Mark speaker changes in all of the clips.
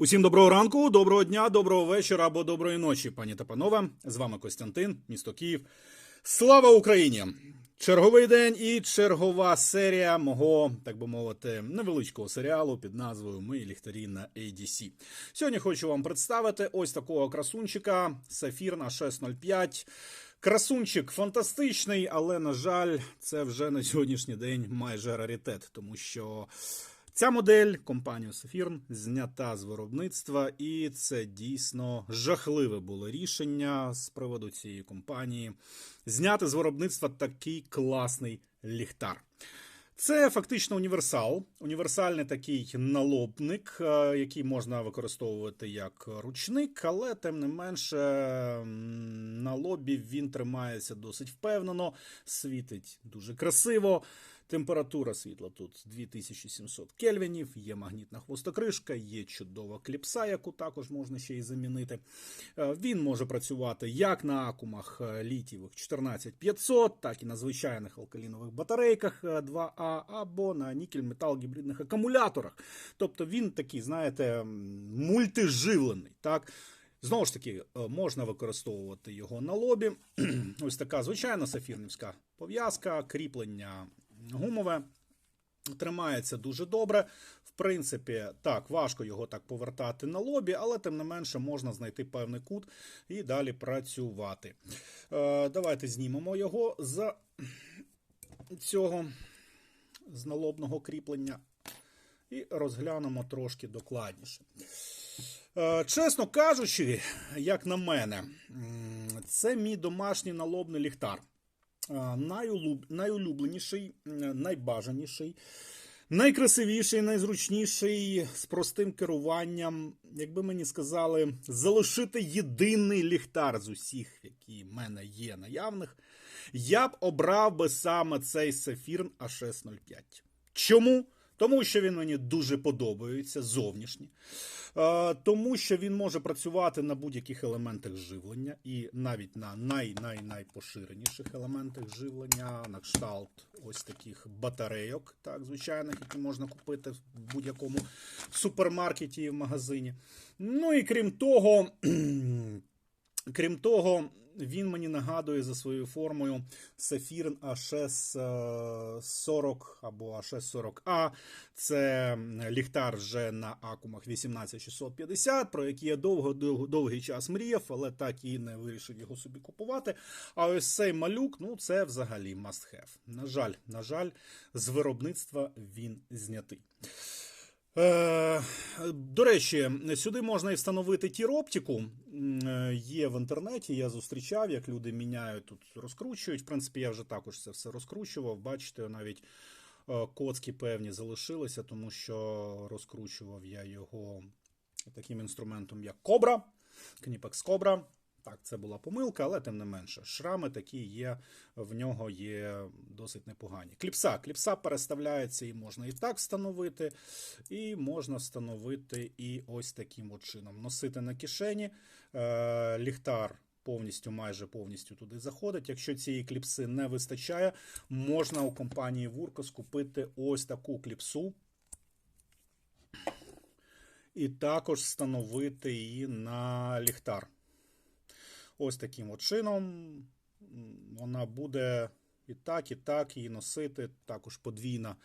Speaker 1: Усім доброго ранку, доброго дня, доброго вечора або доброї ночі, пані та панове. З вами Костянтин, місто Київ. Слава Україні! Черговий день і чергова серія мого, так би мовити, невеличкого серіалу під назвою Ми ліхтарі на ADC. Сьогодні хочу вам представити ось такого красунчика Сафір на 605. Красунчик фантастичний, але на жаль, це вже на сьогоднішній день майже раритет, тому що Ця модель компанію Сафірн знята з виробництва, і це дійсно жахливе було рішення з приводу цієї компанії зняти з виробництва такий класний ліхтар. Це фактично універсал, універсальний такий налобник, е, який можна використовувати як ручник, але тим не менше на лобі він тримається досить впевнено, світить дуже красиво. Температура світла тут 2700 кельвінів, є магнітна хвостокришка, є чудова кліпса, яку також можна ще й замінити. Е, Він може працювати як на акумах е, літієвих 14500, так і на звичайних алкалінових батарейках е, 2А, або на нікель-метал гібридних акумуляторах. Тобто він такий, знаєте, мультиживлений. Так? Знову ж таки, е, можна використовувати його на лобі. Ось така звичайна сафірнівська пов'язка, кріплення гумове. Тримається дуже добре. В принципі, так, важко його так повертати на лобі, але тим не менше можна знайти певний кут і далі працювати. Е, давайте знімемо його з цього з налобного кріплення і розглянемо трошки докладніше. Е, Чесно кажучи, як на мене, це мій домашній налобний ліхтар. Е, Найулюб... Найулюбленіший, найбажаніший, найкрасивіший, найзручніший, з простим керуванням. Якби мені сказали, залишити єдиний ліхтар з усіх, які в мене є наявних, я б обрав би саме цей Сефірн А605. Чому? Тому що він мені дуже подобається зовнішнє. Е, Тому що він може працювати на будь-яких елементах живлення і навіть на най-най-найпоширеніших елементах живлення, на кшталт ось таких батарейок, так, звичайних, які можна купити в будь-якому супермаркеті і в магазині. Ну і крім того, крім того, він мені нагадує за своєю формою Сафірн HS40 або HS40A. Це ліхтар вже на акумах 18650, про який я довго, довго довгий час мріяв, але так і не вирішив його собі купувати. А ось цей малюк, ну це взагалі must have. На жаль, на жаль, з виробництва він знятий. Е, До речі, сюди можна і встановити тір-оптику. Е, Є в інтернеті, я зустрічав, як люди міняють тут, розкручують. В принципі, я вже також це все розкручував. Бачите, навіть е, коцки певні залишилися, тому що розкручував я його таким інструментом, як Кобра, Кніпекс Кобра. Так, це була помилка, але тим не менше. Шрами такі є, в нього є досить непогані. Кліпса. Кліпса переставляється і можна і так встановити, і можна встановити і ось таким от чином. Носити на кишені. Е, ліхтар повністю, майже повністю туди заходить. Якщо цієї кліпси не вистачає, можна у компанії Вуркос купити ось таку кліпсу. І також встановити її на ліхтар. Ось таким от чином вона буде і так, і так її носити. Також подвійна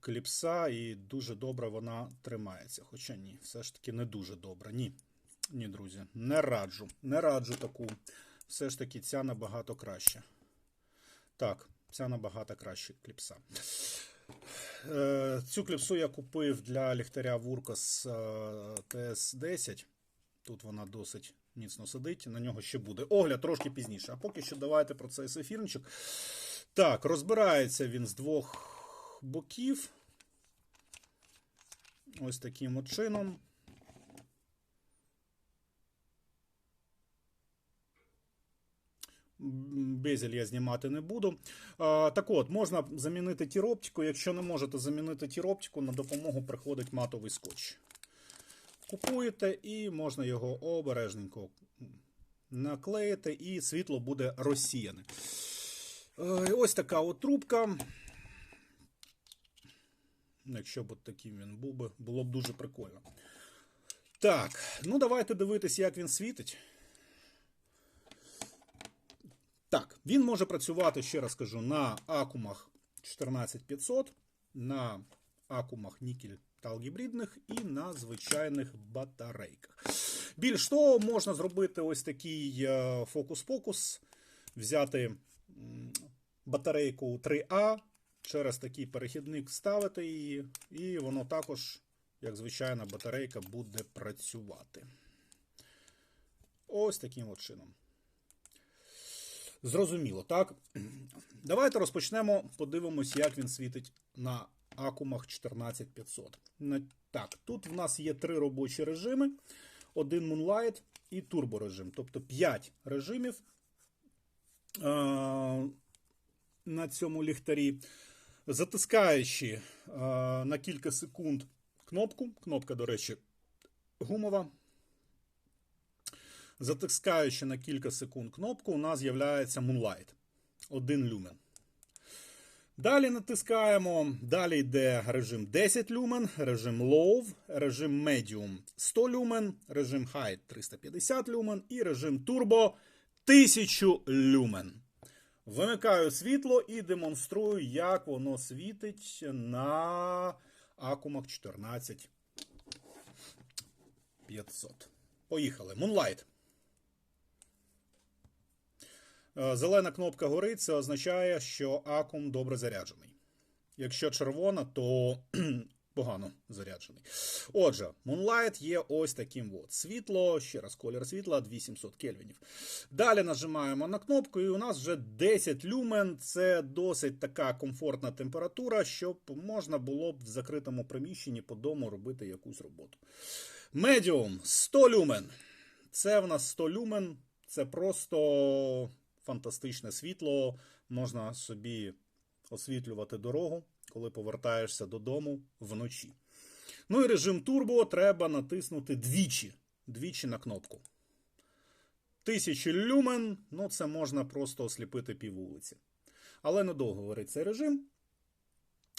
Speaker 1: кліпса, і дуже добре вона тримається. Хоча ні, все ж таки не дуже добре. Ні, ні, друзі, не раджу. Не раджу таку. Все ж таки, ця набагато краще. Так, ця набагато краще кліпса. Е, Цю кліпсу я купив для ліхтаря Вуркос TS10. Тут вона досить міцно сидить. На нього ще буде огляд трошки пізніше. А поки що давайте про цей сефірнчик. Так, розбирається він з двох боків. Ось таким от чином. Безель я знімати не буду. А, так от, можна замінити тіроптику. Якщо не можете замінити тіроптику, на допомогу приходить матовий скотч. Купуєте і можна його обережненько наклеїти, і світло буде розсіяне. Е, Ось така от трубка. Якщо б от таким він був би, було б дуже прикольно. Так, ну давайте дивитися, як він світить. Так, він може працювати, ще раз кажу, на акумах 14500, на акумах нікель талгібридних і на звичайних батарейках. Більш того, можна зробити ось такий е, фокус-покус, взяти батарейку 3А, через такий перехідник вставити її, і воно також, як звичайна батарейка, буде працювати. Ось таким от чином. Зрозуміло, так? Давайте розпочнемо, подивимось, як він світить на акумах 14500. Так, тут в нас є три робочі режими: один Moonlight і турборежим. Тобто 5 режимів е- на цьому ліхтарі. Затискаючи е- на кілька секунд кнопку, кнопка, до речі, гумова. Затискаючи на кілька секунд кнопку, у нас з'являється Moonlight. 1 люмен. Далі натискаємо. Далі йде режим 10 люмен, режим Low, режим Medium 100 люмен, режим High 350 люмен і режим Turbo 1000 люмен. Вимикаю світло і демонструю, як воно світить на акумах 14500. Поїхали. Moonlight. Е, Зелена кнопка горить, це означає, що акум добре заряджений. Якщо червона, то погано заряджений. Отже, Moonlight є ось таким от. Світло, ще раз, колір світла 2700 кельвінів. Далі нажимаємо на кнопку, і у нас вже 10 люмен. Це досить така комфортна температура, щоб можна було б в закритому приміщенні по дому робити якусь роботу. Medium 100 люмен. Це в нас 100 люмен. Це просто фантастичне світло. Можна собі освітлювати дорогу, коли повертаєшся додому вночі. Ну і режим турбо треба натиснути двічі. Двічі на кнопку. Тисячі люмен, ну це можна просто осліпити пів вулиці. Але недовго говорить цей режим.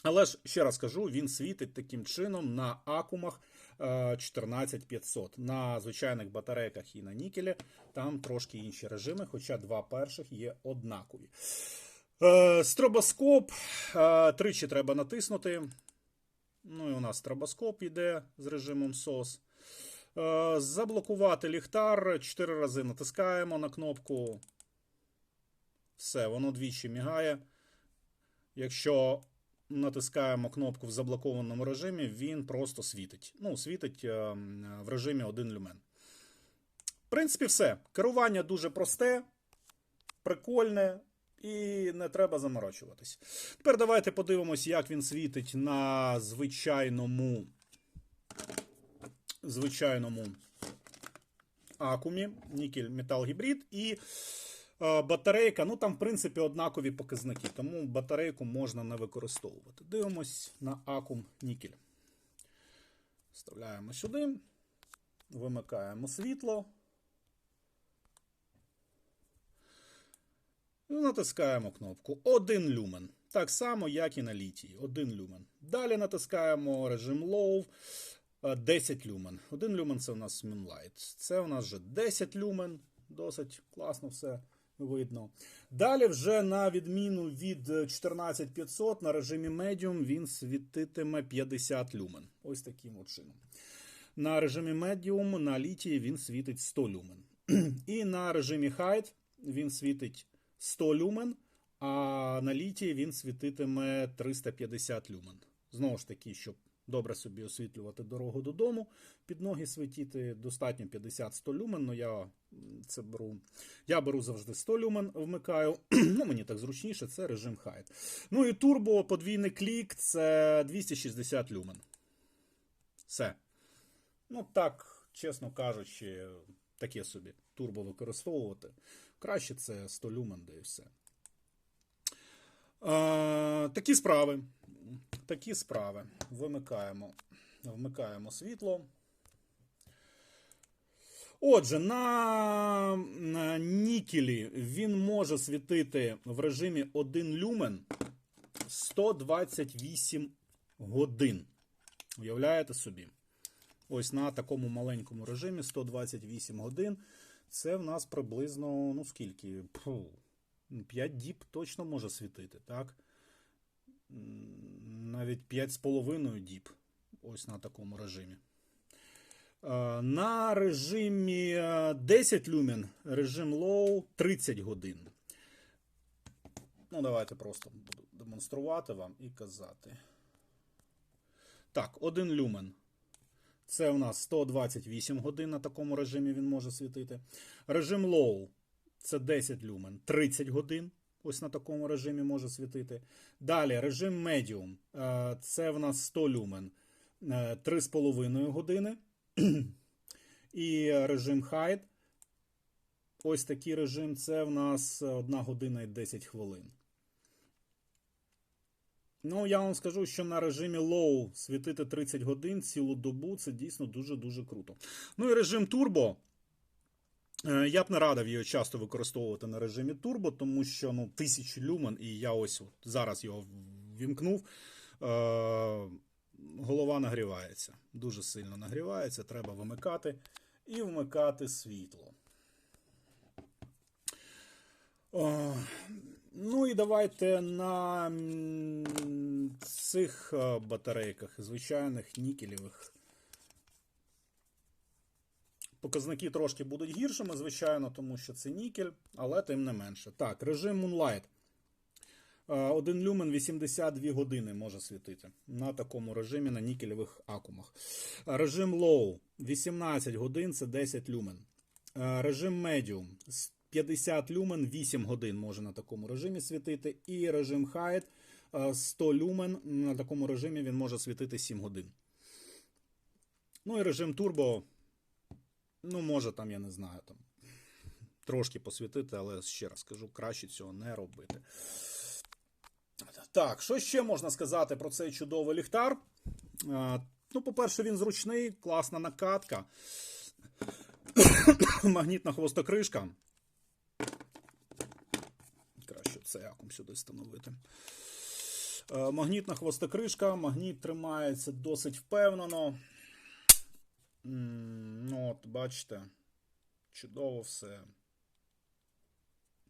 Speaker 1: Але ж ще раз кажу, він світить таким чином на акумах 14500. На звичайних батарейках і на нікелі там трошки інші режими, хоча два перших є однакові. Е, Стробоскоп е, тричі треба натиснути. Ну і у нас стробоскоп йде з режимом SOS. Е, Заблокувати ліхтар. Чотири рази натискаємо на кнопку. Все, воно двічі мігає. Якщо натискаємо кнопку в заблокованому режимі, він просто світить. Ну, світить е, в режимі 1 люмен. В принципі, все. Керування дуже просте, прикольне і не треба заморочуватись. Тепер давайте подивимось, як він світить на звичайному, звичайному акумі, нікель метал гібрид і батарейка. Ну там, в принципі, однакові показники, тому батарейку можна не використовувати. Дивимось на акум нікель. Вставляємо сюди, вимикаємо світло. Натискаємо кнопку 1 люмен. Так само, як і на літії. 1 люмен. Далі натискаємо режим Low. е, 10 люмен. 1 люмен це у нас Moonlight. Це у нас вже 10 люмен. Досить класно все видно. Далі, вже на відміну від е, 14500 на режимі Medium він світитиме 50 люмен. Ось таким от чином. На режимі Medium на літії він світить 100 люмен. І на режимі High він світить 100 люмен, а на літії він світитиме 350 люмен. Знову ж таки, щоб добре собі освітлювати дорогу додому, під ноги світіти, достатньо 50-100 люмен, але я це беру. Я беру завжди 100 люмен, вмикаю. ну, мені так зручніше, це режим High. Ну і турбо, подвійний клік, це 260 люмен. Все. Ну, так, чесно кажучи, таке собі турбо використовувати. Краще це 100 люмен, де і все. Е, такі справи. Такі справи. Вимикаємо, вмикаємо світло. Отже, на, нікелі він може світити в режимі 1 люмен 128 годин. Уявляєте собі? ось на такому маленькому режимі 128 годин. Це в нас приблизно, ну скільки? Фу, 5 діб точно може світити, так? Навіть 5,5 діб. Ось на такому режимі. Е, На режимі е, 10 люмен, режим low 30 годин. Ну, давайте просто буду демонструвати вам і казати. Так, 1 люмен. Це у нас 128 годин на такому режимі він може світити. Режим low це 10 люмен, 30 годин. Ось на такому режимі може світити. Далі режим medium. е, Це в нас 100 люмен, е, 3,5 години. І режим hide. Ось такий режим. Це в нас 1 година і 10 хвилин. Ну, я вам скажу, що на режимі low світити 30 годин цілу добу це дійсно дуже-дуже круто. Ну і режим турбо. Е, Я б не радив його часто використовувати на режимі турбо, тому що ну, 1000 люмен, і я ось от зараз його вімкнув. Е, голова нагрівається. Дуже сильно нагрівається. Треба вимикати і вмикати світло. О, ну і давайте на цих е, батарейках, звичайних нікелевих. Показники трошки будуть гіршими, звичайно, тому що це нікель, але тим не менше. Так, режим Moonlight. Е, Один люмен 82 години може світити на такому режимі на нікелевих акумах. Е, Режим Low 18 годин це 10 люмен. Е, Режим Medium 50 люмен 8 годин може на такому режимі світити. І режим е, 100 люмен на такому режимі він може світити 7 годин. Ну і режим Turbo, ну, може там, я не знаю, там трошки посвітити, але ще раз кажу, краще цього не робити. Так, що ще можна сказати про цей чудовий ліхтар? Ну, по-перше, він зручний, класна накатка, магнітна хвостокришка. Краще цей акум сюди встановити. Магнітна хвостокришка, магніт тримається досить впевнено. Ну, от, бачите, чудово все.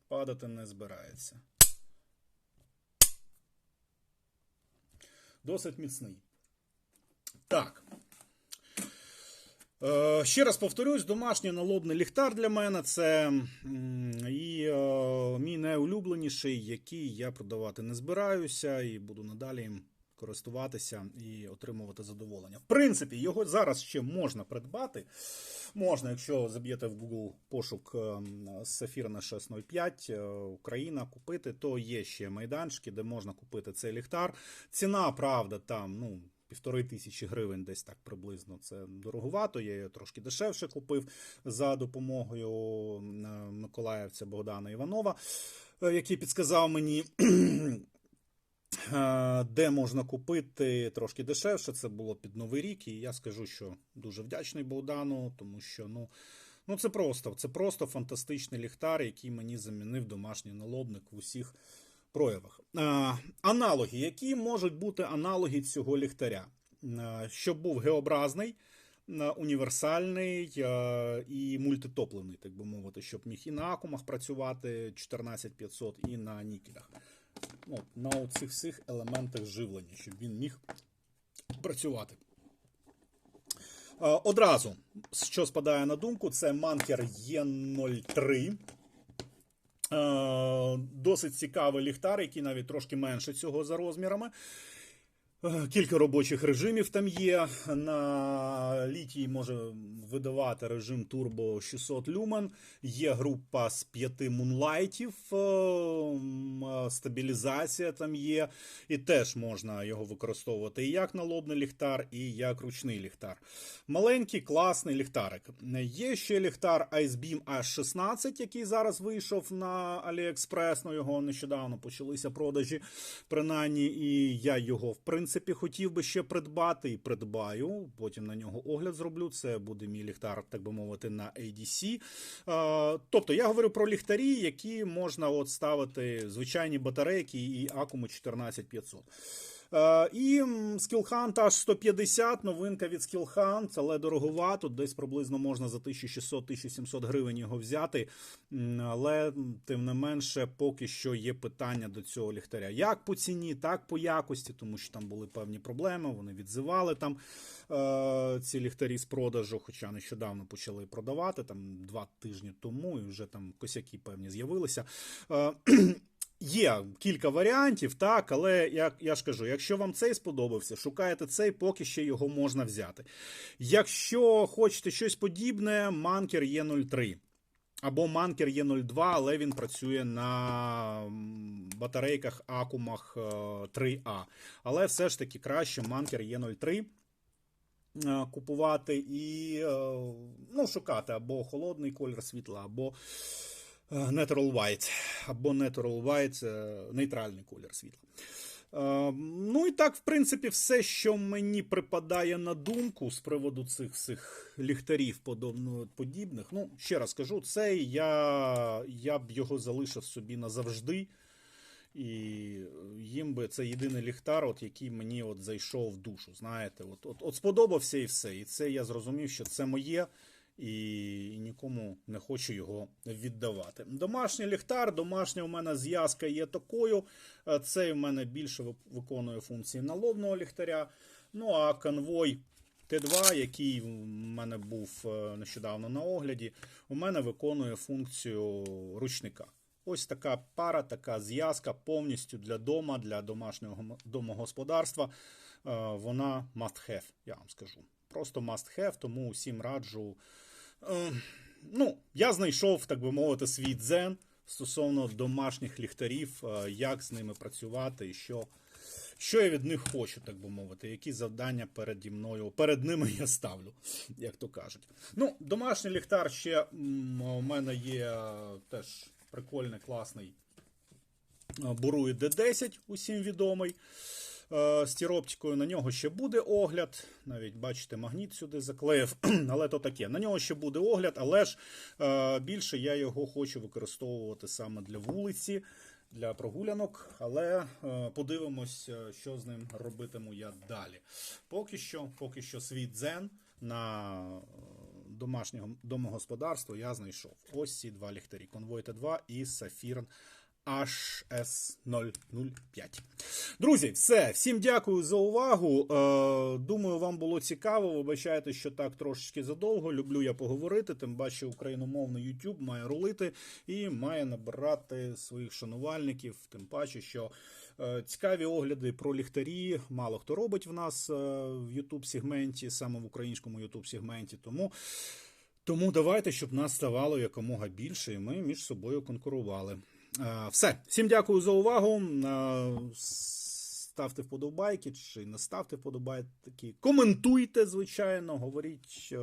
Speaker 1: Падати не збирається. Досить міцний. Так. Е, ще раз повторюсь, домашній налобний ліхтар для мене це і е, мій найулюбленіший, який я продавати не збираюся і буду надалі їм користуватися і отримувати задоволення. В принципі, його зараз ще можна придбати. Можна, якщо заб'єте в Google пошук Сафір на 605 е, Україна купити, то є ще майданчики, де можна купити цей ліхтар. Ціна, правда, там, ну. Півтори тисячі гривень десь так приблизно. Це дороговато. Я її трошки дешевше купив за допомогою е, миколаївця Богдана Іванова, е, який підсказав мені, де можна купити трошки дешевше. Це було під Новий рік. І я скажу, що дуже вдячний Богдану, тому що ну. Ну, це просто, це просто фантастичний ліхтар, який мені замінив домашній налобник в усіх проявах. Е, аналоги. Які можуть бути аналоги цього ліхтаря? Е, щоб був геобразний, е, універсальний е, і мультитоплений, так би мовити, щоб міг і на акумах працювати 14500, і на нікелях. Ну, на цих всіх елементах живлення, щоб він міг працювати. Одразу, що спадає на думку, це манкер Е03. Е, Досить цікавий ліхтар, який навіть трошки менше цього за розмірами. Е, Кілька робочих режимів там є. На літій може видавати режим Turbo 600 люмен. Є група з п'яти мунлайтів, е, е, стабілізація там є. І теж можна його використовувати і як налобний ліхтар, і як ручний ліхтар. Маленький, класний ліхтарик. Є ще ліхтар Icebeam H16, який зараз вийшов на AliExpress. Ну, його нещодавно почалися продажі, принаймні, і я його в принципі хотів би ще придбати і придбаю. Потім на нього огляд зроблю. Це буде мій ліхтар, так би мовити, на ADC. Тобто я говорю про ліхтарі, які можна от ставити звичайні батарейки і акуму 14500. Е, І Skillhunt аж 150, новинка від Skillhunt, але дороговато, десь приблизно можна за 1600-1700 гривень його взяти. Але тим не менше, поки що є питання до цього ліхтаря. Як по ціні, так по якості, тому що там були певні проблеми, вони відзивали там е, ці ліхтарі з продажу, хоча нещодавно почали продавати, там два тижні тому, і вже там косяки певні з'явилися. Е, Є кілька варіантів, так, але як я ж кажу, якщо вам цей сподобався, шукаєте цей, поки ще його можна взяти. Якщо хочете щось подібне, Манкер є 03. Або Манкер є 02, але він працює на батарейках Акумах е, 3А. Але все ж таки краще Манкер є 03 е, купувати і е, ну, шукати або холодний колір світла, або е, Natural White, або Natural White, е, нейтральний колір світла. Е, Ну і так, в принципі, все, що мені припадає на думку з приводу цих всіх ліхтарів подібних. Ну, ще раз кажу, цей я, я б його залишив собі назавжди. І їм би це єдиний ліхтар, от який мені от зайшов в душу. Знаєте, от, от, от сподобався і все. І це я зрозумів, що це моє, і, нікому не хочу його віддавати. Домашній ліхтар, домашня у мене зв'язка є такою. Е, Цей в мене більше виконує функції налобного ліхтаря. Ну а конвой Т2, який в мене був е, нещодавно на огляді, у мене виконує функцію ручника. Ось така пара, така зв'язка повністю для дома, для домашнього домогосподарства. Е, Вона must have, я вам скажу. Просто must have, тому усім раджу. Е, Ну, я знайшов, так би мовити, свій дзен стосовно домашніх ліхтарів, е, як з ними працювати і що, що я від них хочу, так би мовити, які завдання переді мною, перед ними я ставлю, як то кажуть. Ну, домашній ліхтар ще у мене є е, теж прикольний, класний Буруї D10, усім відомий. Е, З тіроптикою на нього ще буде огляд. Навіть бачите, магніт сюди заклеїв, але то таке. На нього ще буде огляд, але ж е, більше я його хочу використовувати саме для вулиці, для прогулянок. Але е, подивимось, е, що з ним робитиму я далі. Поки що, поки що свій дзен на домашнього домогосподарства я знайшов. Ось ці два ліхтарі: Конвой Т2 і Сафірн HS005. Друзі, все. Всім дякую за увагу. Е, думаю, вам було цікаво. Вибачайте, що так трошечки задовго. Люблю я поговорити. Тим паче україномовний YouTube має рулити і має набирати своїх шанувальників. Тим паче, що е, цікаві огляди про ліхтарі мало хто робить в нас е, в YouTube сегменті, саме в українському YouTube сегменті. Тому. Тому давайте, щоб нас ставало якомога більше, і ми між собою конкурували. Е, Все, всім дякую за увагу. Е, Ставте вподобайки чи не ставте вподобайки. Коментуйте, звичайно, говоріть е,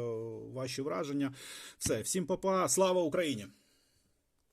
Speaker 1: ваші враження. Все, всім папа, слава Україні!